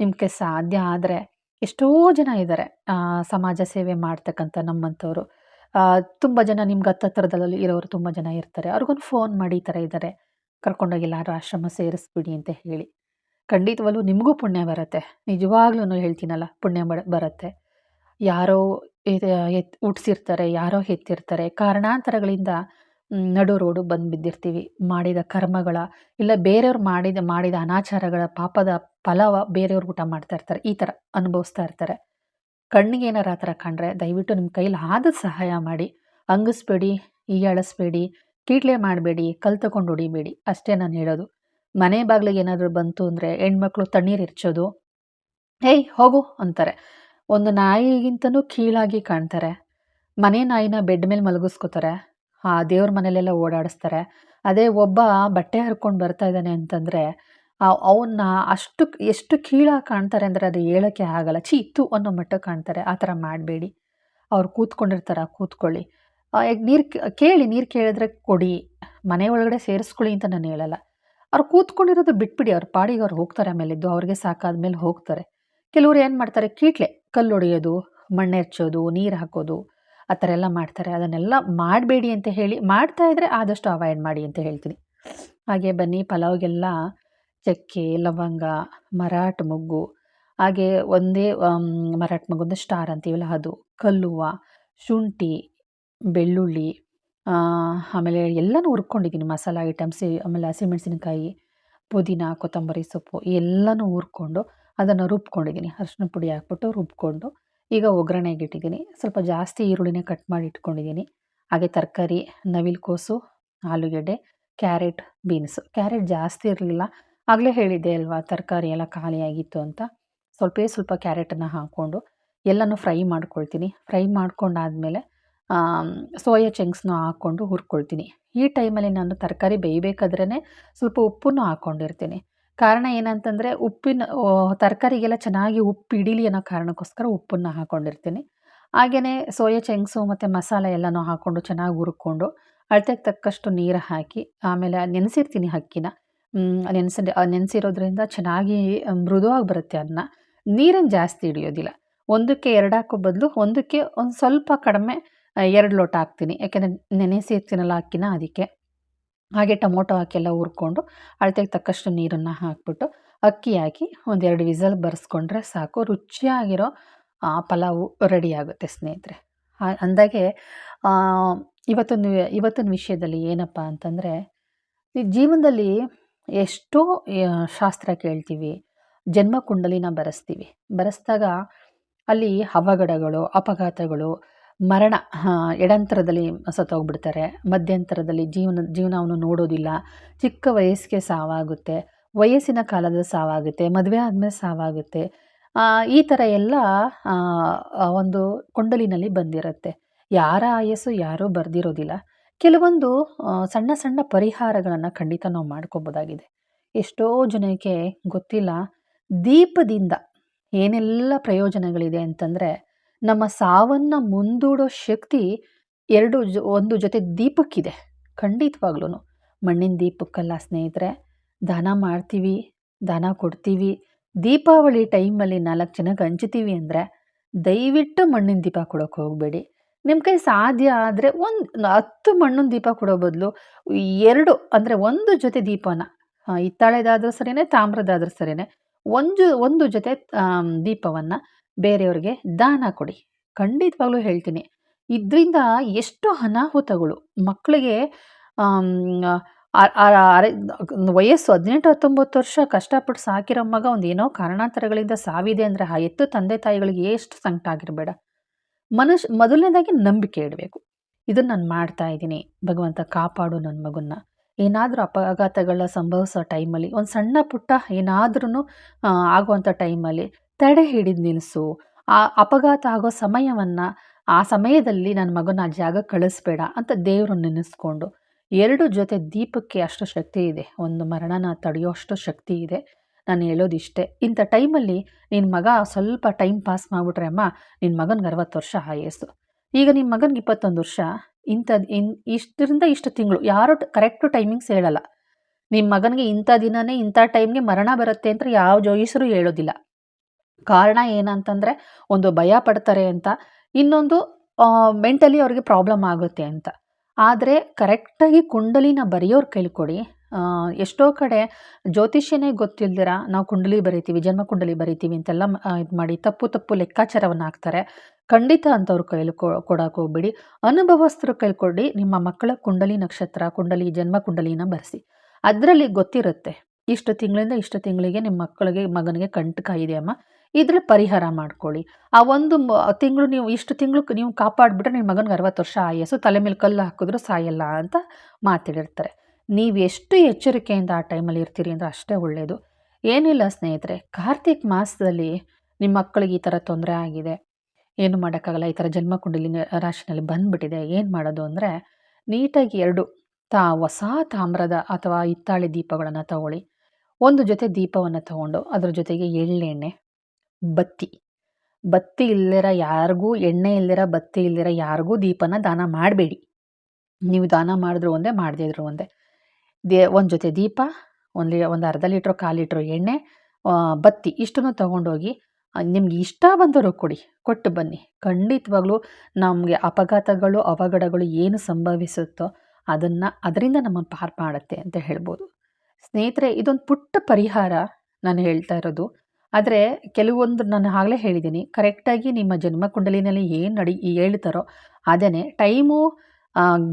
ನಿಮಗೆ ಸಾಧ್ಯ ಆದರೆ ಎಷ್ಟೋ ಜನ ಇದ್ದಾರೆ ಸಮಾಜ ಸೇವೆ ಮಾಡ್ತಕ್ಕಂಥ ನಮ್ಮಂಥವ್ರು. ತುಂಬ ಜನ ನಿಮ್ಗೆ ಹತ್ತತ್ರದಲ್ಲಿ ಇರೋರು ತುಂಬ ಜನ ಇರ್ತಾರೆ. ಅವ್ರಿಗೊಂದು ಫೋನ್ ಮಾಡಿ ಈ ಥರ ಇದ್ದಾರೆ ಕರ್ಕೊಂಡೋಗಿ ಎಲ್ಲರೂ ಆಶ್ರಮ ಸೇರಿಸ್ಬಿಡಿ ಅಂತ ಹೇಳಿ. ಖಂಡಿತವಾಗ್ಲೂ ನಿಮಗೂ ಪುಣ್ಯ ಬರುತ್ತೆ. ನಿಜವಾಗ್ಲೂ ಹೇಳ್ತೀನಲ್ಲ, ಪುಣ್ಯ ಬರುತ್ತೆ. ಯಾರೋ ಎತ್ ಹುಟ್ಸಿರ್ತಾರೆ ಯಾರೋ ಹೆತ್ತಿರ್ತಾರೆ. ಕಾರಣಾಂತರಗಳಿಂದ ನಡು ರೋಡು ಬಂದು ಬಿದ್ದಿರ್ತೀವಿ ಮಾಡಿದ ಕರ್ಮಗಳ ಇಲ್ಲ ಬೇರೆಯವ್ರು ಮಾಡಿದ ಮಾಡಿದ ಅನಾಚಾರಗಳ ಪಾಪದ ಫಲವ ಬೇರೆಯವ್ರು ಊಟ ಮಾಡ್ತಾ ಇರ್ತಾರೆ, ಈ ಥರ ಅನುಭವಿಸ್ತಾ ಇರ್ತಾರೆ. ಕಣ್ಣಿಗೆ ಏನಾರು ಆ ಥರ ಕಂಡ್ರೆ ದಯವಿಟ್ಟು ನಿಮ್ಮ ಕೈಲಿ ಆದ ಸಹಾಯ ಮಾಡಿ. ಅಂಗಿಸ್ಬೇಡಿ ಹೀಯಾಳಿಸ್ಬೇಡಿ ಕೀಟ್ಲೆ ಮಾಡಬೇಡಿ, ಕಲ್ ತಗೊಂಡು ಹೊಡಿಬೇಡಿ, ಅಷ್ಟೇ ನಾನು ಹೇಳೋದು. ಮನೆ ಬಾಗಿಲಿಗೆ ಏನಾದರೂ ಬಂತು ಅಂದರೆ ಹೆಣ್ಮಕ್ಳು ತಣ್ಣೀರು ಇರ್ಚೋದು. ಏಯ್, ಹೋಗು ಅಂತಾರೆ. ಒಂದು ನಾಯಿಗಿಂತನೂ ಕೀಳಾಗಿ ಕಾಣ್ತಾರೆ. ಮನೆ ನಾಯಿನ ಬೆಡ್ ಮೇಲೆ ಮಲಗಿಸ್ಕೋತಾರೆ. ಆ ದೇವ್ರ ಮನೇಲೆಲ್ಲ ಓಡಾಡಿಸ್ತಾರೆ. ಅದೇ ಒಬ್ಬ ಬಟ್ಟೆ ಹರ್ಕೊಂಡು ಬರ್ತಾ ಇದ್ದಾನೆ ಅಂತಂದರೆ ಅವನ್ನ ಅಷ್ಟು ಎಷ್ಟು ಕೀಳಾಗಿ ಕಾಣ್ತಾರೆ ಅಂದರೆ ಅದು ಹೇಳೋಕ್ಕೆ ಆಗಲ್ಲ. ಛೀ, ಇತ್ತು ಅನ್ನೋ ಮಟ್ಟಕ್ಕೆ ಕಾಣ್ತಾರೆ. ಆ ಥರ ಮಾಡಬೇಡಿ. ಅವ್ರು ಕೂತ್ಕೊಂಡಿರ್ತಾರೆ, ಕೂತ್ಕೊಳ್ಳಿ. ಈಗ ನೀರು ಕೇಳಿ, ನೀರು ಕೇಳಿದ್ರೆ ಕೊಡಿ. ಮನೆ ಒಳಗಡೆ ಸೇರಿಸ್ಕೊಳ್ಳಿ ಅಂತ ನಾನು ಹೇಳಲ್ಲ. ಅವ್ರು ಕೂತ್ಕೊಂಡಿರೋದು ಬಿಟ್ಬಿಡಿ. ಅವ್ರ ಪಾಡಿಗೆ ಅವ್ರು ಹೋಗ್ತಾರೆ ಆಮೇಲಿದ್ದು ಅವ್ರಿಗೆ ಸಾಕಾದ ಮೇಲೆ ಹೋಗ್ತಾರೆ. ಕೆಲವ್ರು ಏನು ಮಾಡ್ತಾರೆ? ಕೀಟ್ಲೆ ಕಲ್ಲು ಹೊಡೆಯೋದು ಮಣ್ಣೆರ್ಚೋದು, ನೀರು ಹಾಕೋದು. ಆ ಥರ ಎಲ್ಲ ಮಾಡ್ತಾರೆ. ಅದನ್ನೆಲ್ಲ ಮಾಡಬೇಡಿ ಅಂತ ಹೇಳಿ, ಮಾಡ್ತಾ ಇದ್ದರೆ ಆದಷ್ಟು ಅವಾಯ್ಡ್ ಮಾಡಿ ಅಂತ ಹೇಳ್ತೀನಿ. ಹಾಗೆ ಬನ್ನಿ, ಪಲಾವ್ಗೆಲ್ಲ ಚಕ್ಕೆ, ಲವಂಗ, ಮರಾಠ ಮೊಗ್ಗು, ಹಾಗೆ ಒಂದೇ ಮರಾಠ ಮೊಗ್ಗು ಸ್ಟಾರ್ ಅಂತೀವಲ್ಲ ಅದು, ಕಲ್ಲುವ, ಶುಂಠಿ, ಬೆಳ್ಳುಳ್ಳಿ ಆಮೇಲೆ ಎಲ್ಲನೂ ಹುರ್ಕೊಂಡಿದ್ದೀನಿ, ಮಸಾಲ ಐಟಮ್ಸ್, ಆಮೇಲೆ ಹಸಿಮೆಣಸಿನಕಾಯಿ, ಪುದೀನ, ಕೊತ್ತಂಬರಿ ಸೊಪ್ಪು ಎಲ್ಲನೂ ಹುರ್ಕೊಂಡು ಅದನ್ನು ರುಬ್ಕೊಂಡಿದ್ದೀನಿ. ಅರಿಶಿನ ಪುಡಿ ಹಾಕ್ಬಿಟ್ಟು ರುಬ್ಕೊಂಡು ಈಗ ಒಗ್ಗರಣೆಗೆ ಇಟ್ಟಿದ್ದೀನಿ ಸ್ವಲ್ಪ ಜಾಸ್ತಿ ಈರುಳ್ಳಿನೇ ಕಟ್ ಮಾಡಿ ಇಟ್ಕೊಂಡಿದ್ದೀನಿ. ಹಾಗೆ ತರಕಾರಿ, ನವಿಲುಕೋಸು, ಆಲೂಗೆಡ್ಡೆ, ಕ್ಯಾರೆಟ್, ಬೀನ್ಸು. ಕ್ಯಾರೆಟ್ ಜಾಸ್ತಿ ಇರಲಿಲ್ಲ. ಆಗಲೇ ಹೇಳಿದ್ದೆ ಅಲ್ವಾ, ತರಕಾರಿ ಎಲ್ಲ ಖಾಲಿಯಾಗಿತ್ತು ಅಂತ. ಸ್ವಲ್ಪೇ ಸ್ವಲ್ಪ ಕ್ಯಾರೆಟನ್ನು ಹಾಕ್ಕೊಂಡು ಎಲ್ಲನೂ ಫ್ರೈ ಮಾಡ್ಕೊಳ್ತೀನಿ. ಫ್ರೈ ಮಾಡ್ಕೊಂಡಾದಮೇಲೆ ಸೋಯಾ ಚಂಕ್ಸ್ನ ಹಾಕ್ಕೊಂಡು ಹುರ್ಕೊಳ್ತೀನಿ. ಈ ಟೈಮಲ್ಲಿ ನಾನು ತರಕಾರಿ ಬೇಯಬೇಕಾದ್ರೇ ಸ್ವಲ್ಪ ಉಪ್ಪನ್ನು ಹಾಕ್ಕೊಂಡಿರ್ತೀನಿ. ಕಾರಣ ಏನಂತಂದರೆ ಉಪ್ಪಿನ ತರಕಾರಿಗೆಲ್ಲ ಚೆನ್ನಾಗಿ ಉಪ್ಪು ಹಿಡೀಲಿ ಅನ್ನೋ ಕಾರಣಕ್ಕೋಸ್ಕರ ಉಪ್ಪನ್ನು ಹಾಕ್ಕೊಂಡಿರ್ತೀನಿ ಹಾಗೆಯೇ ಸೋಯಾ ಚೆಂಗ್ಸು ಮತ್ತು ಮಸಾಲೆ ಎಲ್ಲನೂ ಹಾಕ್ಕೊಂಡು ಚೆನ್ನಾಗಿ ಹುರ್ಕೊಂಡು ಅಳತೆಗೆ ತಕ್ಕಷ್ಟು ನೀರು ಹಾಕಿ, ಆಮೇಲೆ ನೆನೆಸಿರ್ತೀನಿ ಅಕ್ಕಿನ. ನೆನೆಸಿ, ನೆನೆಸಿರೋದ್ರಿಂದ ಚೆನ್ನಾಗಿ ಮೃದುವಾಗಿ ಬರುತ್ತೆ ಅನ್ನ. ನೀರನ್ನು ಜಾಸ್ತಿ ಹಿಡಿಯೋದಿಲ್ಲ. ಒಂದಕ್ಕೆ ಎರಡು ಹಾಕೋ ಬದಲು ಒಂದಕ್ಕೆ ಒಂದು ಸ್ವಲ್ಪ ಕಡಿಮೆ ಎರಡು ಲೋಟ ಹಾಕ್ತೀನಿ. ಯಾಕೆಂದರೆ ನೆನೆಸಿರ್ತೀನಲ್ಲ ಅಕ್ಕಿನ, ಅದಕ್ಕೆ. ಹಾಗೆ ಟೊಮೊಟೊ ಹಾಕಿ ಎಲ್ಲ ಹುರ್ಕೊಂಡು ಅಳತೆಗೆ ತಕ್ಕಷ್ಟು ನೀರನ್ನು ಹಾಕ್ಬಿಟ್ಟು ಅಕ್ಕಿ ಹಾಕಿ ಒಂದೆರಡು ವಿಸಲ್ ಬರೆಸ್ಕೊಂಡ್ರೆ ಸಾಕು. ರುಚಿಯಾಗಿರೋ ಆ, ಪಲಾವು ರೆಡಿ ಆಗುತ್ತೆ ಸ್ನೇಹಿತರೆ. ಅಂದಾಗೆ ಇವತ್ತೊಂದು ಇವತ್ತಿನ ವಿಷಯದಲ್ಲಿ ಏನಪ್ಪ ಅಂತಂದರೆ ಜೀವನದಲ್ಲಿ ಎಷ್ಟೋ ಶಾಸ್ತ್ರ ಕೇಳ್ತೀವಿ. ಜನ್ಮ ಕುಂಡಲಿನ ಬರೆಸ್ತೀವಿ. ಬರೆಸ್ದಾಗ ಅಲ್ಲಿ ಅವಘಡಗಳು ಅಪಘಾತಗಳು ಮರಣ ಎಡಂತರದಲ್ಲಿ ಸತ್ತೋಗ್ಬಿಡ್ತಾರೆ. ಮಧ್ಯಂತರದಲ್ಲಿ ಜೀವನ, ಜೀವನವನ್ನು ನೋಡೋದಿಲ್ಲ. ಚಿಕ್ಕ ವಯಸ್ಸಿಗೆ ಸಾವಾಗುತ್ತೆ. ವಯಸ್ಸಿನ ಕಾಲದ ಸಾವಾಗುತ್ತೆ. ಮದುವೆ ಆದಮೇಲೆ ಸಾವಾಗುತ್ತೆ. ಈ ಥರ ಎಲ್ಲ ಒಂದು ಕುಂಡಲಿನಲ್ಲಿ ಬಂದಿರುತ್ತೆ. ಯಾರ ಆಯಸ್ಸು ಯಾರೂ ಬರೆದಿರೋದಿಲ್ಲ. ಕೆಲವೊಂದು ಸಣ್ಣ ಸಣ್ಣ ಪರಿಹಾರಗಳನ್ನು ಖಂಡಿತ ನಾವು ಮಾಡ್ಕೋಬೋದಾಗಿದೆ. ಎಷ್ಟೋ ಜನಕ್ಕೆ ಗೊತ್ತಿಲ್ಲ. ದೀಪದಿಂದ ಏನೆಲ್ಲ ಪ್ರಯೋಜನಗಳಿದೆ ಅಂತಂದರೆ ನಮ್ಮ ಸಾವನ್ನು ಮುಂದೂಡೋ ಶಕ್ತಿ ಎರಡು ಒಂದು ಜೊತೆ ದೀಪಕ್ಕಿದೆ ಖಂಡಿತವಾಗ್ಲೂ ಮಣ್ಣಿನ ದೀಪಕ್ಕಲ್ಲ ಸ್ನೇಹಿತರೆ, ದಾನ ಮಾಡ್ತೀವಿ, ದಾನ ಕೊಡ್ತೀವಿ. ದೀಪಾವಳಿ ಟೈಮಲ್ಲಿ ನಾಲ್ಕು ಜನಕ್ಕೆ ಹಂಚ್ತೀವಿ ಅಂದರೆ ದಯವಿಟ್ಟು ಮಣ್ಣಿನ ದೀಪ ಕೊಡೋಕೆ ಹೋಗಬೇಡಿ. ನಿಮ್ಮ ಕೈ ಸಾಧ್ಯ ಆದರೆ ಒಂದು, ಹತ್ತು ಮಣ್ಣಿನ ದೀಪ ಕೊಡೋ ಬದಲು ಎರಡು ಅಂದರೆ ಒಂದು ಜೊತೆ ದೀಪನ, ಹಿತ್ತಾಳೆದಾದ್ರೂ ಸರಿಯೇ ತಾಮ್ರದಾದ್ರೂ ಸರಿಯೇ ಒಂದು ಒಂದು ಜೊತೆ ದೀಪವನ್ನು ಬೇರೆಯವ್ರಿಗೆ ದಾನ ಕೊಡಿ. ಖಂಡಿತವಾಗ್ಲೂ ಹೇಳ್ತೀನಿ. ಇದರಿಂದ ಎಷ್ಟು ಅನಾಹುತಗಳು. ಮಕ್ಕಳಿಗೆ ವಯಸ್ಸು ಹದಿನೆಂಟು ಹತ್ತೊಂಬತ್ತು ವರ್ಷ ಕಷ್ಟಪಟ್ಟು ಸಾಕಿರೋ ಮಗ ಒಂದು ಏನೋ ಕಾರಣಾಂತರಗಳಿಂದ ಸಾವಿದೆ ಅಂದರೆ ಆ ಎತ್ತು ತಂದೆ ತಾಯಿಗಳಿಗೆ ಎಷ್ಟು ಸಂಕಟ ಆಗಿರಬೇಡ. ಮನುಷ್ಯ ಮೊದಲನೇದಾಗಿ ನಂಬಿಕೆ ಇಡಬೇಕು. ಇದನ್ನು ನಾನು ಮಾಡ್ತಾ ಇದ್ದೀನಿ. ಭಗವಂತ ಕಾಪಾಡು ನನ್ನ ಮಗನ್ನ. ಏನಾದರೂ ಅಪಘಾತಗಳ ಸಂಭವಿಸೋ ಟೈಮಲ್ಲಿ, ಒಂದು ಸಣ್ಣ ಪುಟ್ಟ ಏನಾದ್ರೂ ಆಗುವಂಥ ಟೈಮಲ್ಲಿ ತಡೆ ಹಿಡಿದು ನಿಲ್ಲಿಸು ಆ ಅಪಘಾತ ಆಗೋ ಸಮಯವನ್ನು ಆ ಸಮಯದಲ್ಲಿ ನನ್ನ ಮಗನ ಆ ಜಾಗ ಕಳಿಸ್ಬೇಡ ಅಂತ ದೇವರು ನೆನೆಸ್ಕೊಂಡು. ಎರಡು ಜೊತೆ ದೀಪಕ್ಕೆ ಅಷ್ಟು ಶಕ್ತಿ ಇದೆ. ಒಂದು ಮರಣನ ತಡೆಯೋ ಅಷ್ಟು ಶಕ್ತಿ ಇದೆ. ನಾನು ಹೇಳೋದಿಷ್ಟೇ ಇಂಥ ಟೈಮಲ್ಲಿ ನಿನ್ನ ಮಗ ಸ್ವಲ್ಪ ಟೈಮ್ ಪಾಸ್ ಮಾಡಿಬಿಟ್ರೆ ಅಮ್ಮ ನಿನ್ನ ಮಗನಿಗೆ ಅರವತ್ತು ವರ್ಷ ಆಯಸ್ಸು. ಈಗ ನಿಮ್ಮ ಮಗನಿಗೆ ಇಪ್ಪತ್ತೊಂದು ವರ್ಷ. ಇಂಥದ್ದು ಇನ್ ಇಷ್ಟರಿಂದ ಇಷ್ಟು ತಿಂಗಳು. ಯಾರು ಕರೆಕ್ಟು ಟೈಮಿಂಗ್ಸ್ ಹೇಳಲ್ಲ. ನಿಮ್ಮ ಮಗನಿಗೆ ಇಂಥ ದಿನನೇ ಇಂಥ ಟೈಮ್ಗೆ ಮರಣ ಬರುತ್ತೆ ಅಂತ ಯಾವ ಜೋಯಿಸರು ಹೇಳೋದಿಲ್ಲ. ಕಾರಣ ಏನಂತಂದರೆ ಒಂದು ಭಯ ಪಡ್ತಾರೆ ಅಂತ, ಇನ್ನೊಂದು ಮೆಂಟಲಿ ಅವ್ರಿಗೆ ಪ್ರಾಬ್ಲಮ್ ಆಗುತ್ತೆ ಅಂತ. ಆದರೆ ಕರೆಕ್ಟಾಗಿ ಕುಂಡಲಿನ ಬರೆಯೋರು ಕೇಳ್ಕೊಡಿ. ಕೊಡಿ ಎಷ್ಟೋ ಕಡೆ ಜ್ಯೋತಿಷ್ಯನೇ ಗೊತ್ತಿಲ್ದಿರ ನಾವು ಕುಂಡಲಿ ಬರಿತೀವಿ, ಜನ್ಮ ಕುಂಡಲಿ ಬರಿತೀವಿ ಅಂತೆಲ್ಲ ಇದು ಮಾಡಿ ತಪ್ಪು ತಪ್ಪು ಲೆಕ್ಕಾಚಾರವನ್ನು ಹಾಕ್ತಾರೆ. ಖಂಡಿತ ಅಂಥವ್ರ ಕೈಲಿ ಕೊಡೋಕೆ ಹೋಗ್ಬಿಡಿ. ಅನುಭವಸ್ಥರು ಕೈಕೊಡಿ ನಿಮ್ಮ ಮಕ್ಕಳ ಕುಂಡಲಿ ನಕ್ಷತ್ರ, ಕುಂಡಲಿ ಜನ್ಮ ಕುಂಡಲಿನ ಬರೆಸಿ. ಅದರಲ್ಲಿ ಗೊತ್ತಿರುತ್ತೆ, ಇಷ್ಟು ತಿಂಗಳಿಂದ ಇಷ್ಟು ತಿಂಗಳಿಗೆ ನಿಮ್ಮ ಮಕ್ಕಳಿಗೆ, ಮಗನಿಗೆ ಕಂಟಕ ಇದೆ ಅಮ್ಮ ಇದ್ರ ಪರಿಹಾರ ಮಾಡ್ಕೊಳ್ಳಿ. ಆ ಒಂದು ತಿಂಗಳು ನೀವು ಇಷ್ಟು ತಿಂಗಳು ನೀವು ಕಾಪಾಡಿಬಿಟ್ರೆ ನಿಮ್ಮ ಮಗನಿಗೆ ಅರವತ್ತು ವರ್ಷ ಆಯಸ್ಸು, ತಲೆ ಮೇಲೆ ಕಲ್ಲು ಹಾಕಿದ್ರು ಸಾಯಲ್ಲ ಅಂತ ಮಾತಾಡಿರ್ತಾರೆ. ನೀವು ಎಷ್ಟು ಎಚ್ಚರಿಕೆಯಿಂದ ಆ ಟೈಮಲ್ಲಿ ಇರ್ತೀರಿ ಅಂದರೆ ಅಷ್ಟೇ ಒಳ್ಳೆಯದು ಏನಿಲ್ಲ ಸ್ನೇಹಿತರೆ, ಕಾರ್ತಿಕ್ ಮಾಸದಲ್ಲಿ ನಿಮ್ಮ ಮಕ್ಕಳಿಗೆ ಈ ಥರ ತೊಂದರೆ ಆಗಿದೆ, ಏನು ಮಾಡೋಕ್ಕಾಗಲ್ಲ, ಈ ಥರ ಜನ್ಮ ಕುಂಡಲಿ ರಾಶಿನಲ್ಲಿ ಬಂದುಬಿಟ್ಟಿದೆ, ಏನು ಮಾಡೋದು ಅಂದರೆ ನೀಟಾಗಿ ಎರಡು ತಾ, ಹೊಸ ತಾಮ್ರದ ಅಥವಾ ಹಿತ್ತಾಳೆ ದೀಪಗಳನ್ನು ತಗೊಳ್ಳಿ. ಒಂದು ಜೊತೆ ದೀಪವನ್ನು ತಗೊಂಡು, ಅದರ ಜೊತೆಗೆ ಎಳ್ಳೆಣ್ಣೆ ಬತ್ತಿ. ಬತ್ತಿ ಇಲ್ದಿರ ಯಾರಿಗೂ, ಎಣ್ಣೆ ಇಲ್ದಿರ ಬತ್ತಿ ಇಲ್ದಿರ ಯಾರಿಗೂ ದೀಪನ ದಾನ ಮಾಡಬೇಡಿ. ನೀವು ದಾನ ಮಾಡಿದ್ರು ಒಂದೇ, ಮಾಡದೇ ಇದ್ರು ಒಂದೇ. ದೇ, ಒಂದು ಜೊತೆ ದೀಪ, ಒಂದು ಒಂದು ಅರ್ಧ ಲೀಟ್ರ್, ಕಾಲು ಲೀಟ್ರ್ ಎಣ್ಣೆ ಬತ್ತಿ ಇಷ್ಟನ್ನು ತೊಗೊಂಡೋಗಿ ನಿಮ್ಗೆ ಇಷ್ಟ ಬಂದವರು ಕೊಡಿ. ಕೊಟ್ಟು ಬನ್ನಿ. ಖಂಡಿತವಾಗ್ಲೂ ನಮಗೆ ಅಪಘಾತಗಳು, ಅವಘಡಗಳು ಏನು ಸಂಭವಿಸುತ್ತೋ ಅದನ್ನು ಅದರಿಂದ ನಮ್ಮನ್ನು ಪಾರ್ ಮಾಡುತ್ತೆ ಅಂತ ಹೇಳ್ಬೋದು. ಸ್ನೇಹಿತರೆ, ಇದೊಂದು ಪುಟ್ಟ ಪರಿಹಾರ ನಾನು ಹೇಳ್ತಾ ಇರೋದು. ಆದರೆ ಕೆಲವೊಂದು ನಾನು ಆಗಲೇ ಹೇಳಿದ್ದೀನಿ ಕರೆಕ್ಟಾಗಿ ನಿಮ್ಮ ಜನ್ಮ ಕುಂಡಲಿನಲ್ಲಿ ಏನು ನಡಿ, ಹೇಳ್ತಾರೋ ಅದೇ ಟೈಮು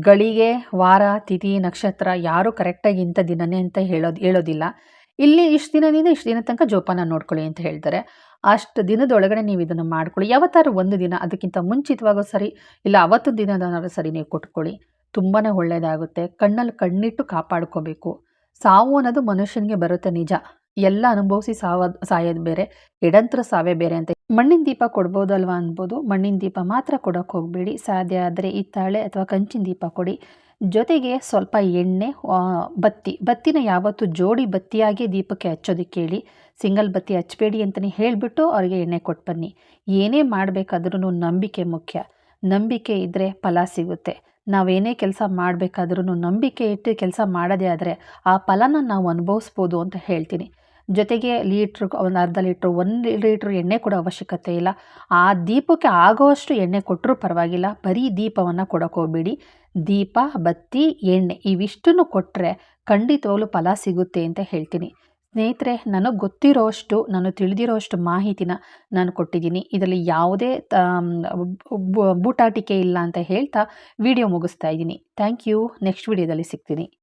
ಗಳಿಗೆ, ವಾರ, ತಿಥಿ, ನಕ್ಷತ್ರ ಯಾರೂ ಕರೆಕ್ಟಾಗಿ ಇಂಥ ದಿನನೇ ಅಂತ ಹೇಳೋದು, ಹೇಳೋದಿಲ್ಲ. ಇಲ್ಲಿ ಇಷ್ಟು ದಿನದಿಂದ ಇಷ್ಟು ದಿನ ತನಕ ಜೋಪಾನ ನೋಡ್ಕೊಳ್ಳಿ ಅಂತ ಹೇಳ್ತಾರೆ. ಅಷ್ಟು ದಿನದೊಳಗಡೆ ನೀವು ಇದನ್ನು ಮಾಡ್ಕೊಳ್ಳಿ. ಯಾವತ್ತಾರು ಒಂದು ದಿನ, ಅದಕ್ಕಿಂತ ಮುಂಚಿತವಾಗೋ ಸರಿ ಇಲ್ಲ ಅವತ್ತು ದಿನದನಾದ್ರೂ ಸರಿ ನೀವು ಕೊಟ್ಕೊಳ್ಳಿ. ತುಂಬಾ ಒಳ್ಳೆಯದಾಗುತ್ತೆ ಕಣ್ಣಲ್ಲಿ ಕಣ್ಣಿಟ್ಟು ಕಾಪಾಡ್ಕೋಬೇಕು. ಸಾವು ಅನ್ನೋದು ಮನುಷ್ಯನಿಗೆ ಬರುತ್ತೆ ನಿಜ. ಎಲ್ಲ ಅನುಭವಿಸಿ ಸಾವ ಸಾಯೋದು ಬೇರೆ, ಎಡಂತರ ಸಾವೇ ಬೇರೆ ಅಂತ. ಮಣ್ಣಿನ ದೀಪ ಕೊಡ್ಬೋದಲ್ವಾ ಅನ್ಬೋದು? ಮಣ್ಣಿನ ದೀಪ ಮಾತ್ರ ಕೊಡೋಕೆ ಹೋಗಬೇಡಿ. ಸಾಧ್ಯ ಆದರೆ ಹಿತ್ತಾಳೆ ಅಥವಾ ಕಂಚಿನ ದೀಪ ಕೊಡಿ. ಜೊತೆಗೆ ಸ್ವಲ್ಪ ಎಣ್ಣೆ ಬತ್ತಿ. ಬತ್ತಿನ ಯಾವತ್ತು ಜೋಡಿ ಬತ್ತಿಯಾಗಿ ದೀಪಕ್ಕೆ ಹಚ್ಚೋದಕ್ಕೆ ಹೇಳಿ ಸಿಂಗಲ್ ಬತ್ತಿ ಹಚ್ಚಬೇಡಿ ಅಂತಲೇ ಹೇಳಿಬಿಟ್ಟು ಅವರಿಗೆ ಎಣ್ಣೆ ಕೊಟ್ಟು ಬನ್ನಿ. ಏನೇ ಮಾಡಬೇಕಾದ್ರೂ ನಂಬಿಕೆ ಮುಖ್ಯ. ನಂಬಿಕೆ ಇದ್ದರೆ ಫಲ ಸಿಗುತ್ತೆ. ನಾವೇನೇ ಕೆಲಸ ಮಾಡಬೇಕಾದ್ರೂ ನಂಬಿಕೆ ಇಟ್ಟು ಕೆಲಸ ಮಾಡೋದೇ ಆದರೆ ಆ ಫಲನ ನಾವು ಅನುಭವಿಸ್ಬೋದು ಅಂತ ಹೇಳ್ತೀನಿ. ಜೊತೆಗೆ ಲೀಟ್ರ್ ಒಂದು ಅರ್ಧ ಲೀಟ್ರ್, ಒಂದು ಲೀಟ್ರ್ ಎಣ್ಣೆ ಕೊಡೋ ಅವಶ್ಯಕತೆ ಇಲ್ಲ. ಆ ದೀಪಕ್ಕೆ ಆಗೋವಷ್ಟು ಎಣ್ಣೆ ಕೊಟ್ಟರೂ ಪರವಾಗಿಲ್ಲ. ಬರೀ ದೀಪವನ್ನು ಕೊಡೋಕೆ ದೀಪ, ಬತ್ತಿ, ಎಣ್ಣೆ ಇವಿಷ್ಟನ್ನು ಕೊಟ್ಟರೆ ಖಂಡಿತವಾಗಲೂ ಫಲ ಸಿಗುತ್ತೆ ಅಂತ ಹೇಳ್ತೀನಿ. ಸ್ನೇಹಿತರೆ, ನನಗೆ ಗೊತ್ತಿರೋಷ್ಟು, ನಾನು ತಿಳಿದಿರೋಷ್ಟು ಮಾಹಿತಿನ ನಾನು ಕೊಟ್ಟಿದ್ದೀನಿ. ಇದರಲ್ಲಿ ಯಾವುದೇ ಬೂಟಾಟಿಕೆ ಇಲ್ಲ ಅಂತ ಹೇಳ್ತಾ ವಿಡಿಯೋ ಮುಗಿಸ್ತಾ ಇದ್ದೀನಿ. Thank you. ನೆಕ್ಸ್ಟ್ ವಿಡಿಯೋದಲ್ಲಿ ಸಿಗ್ತೀನಿ.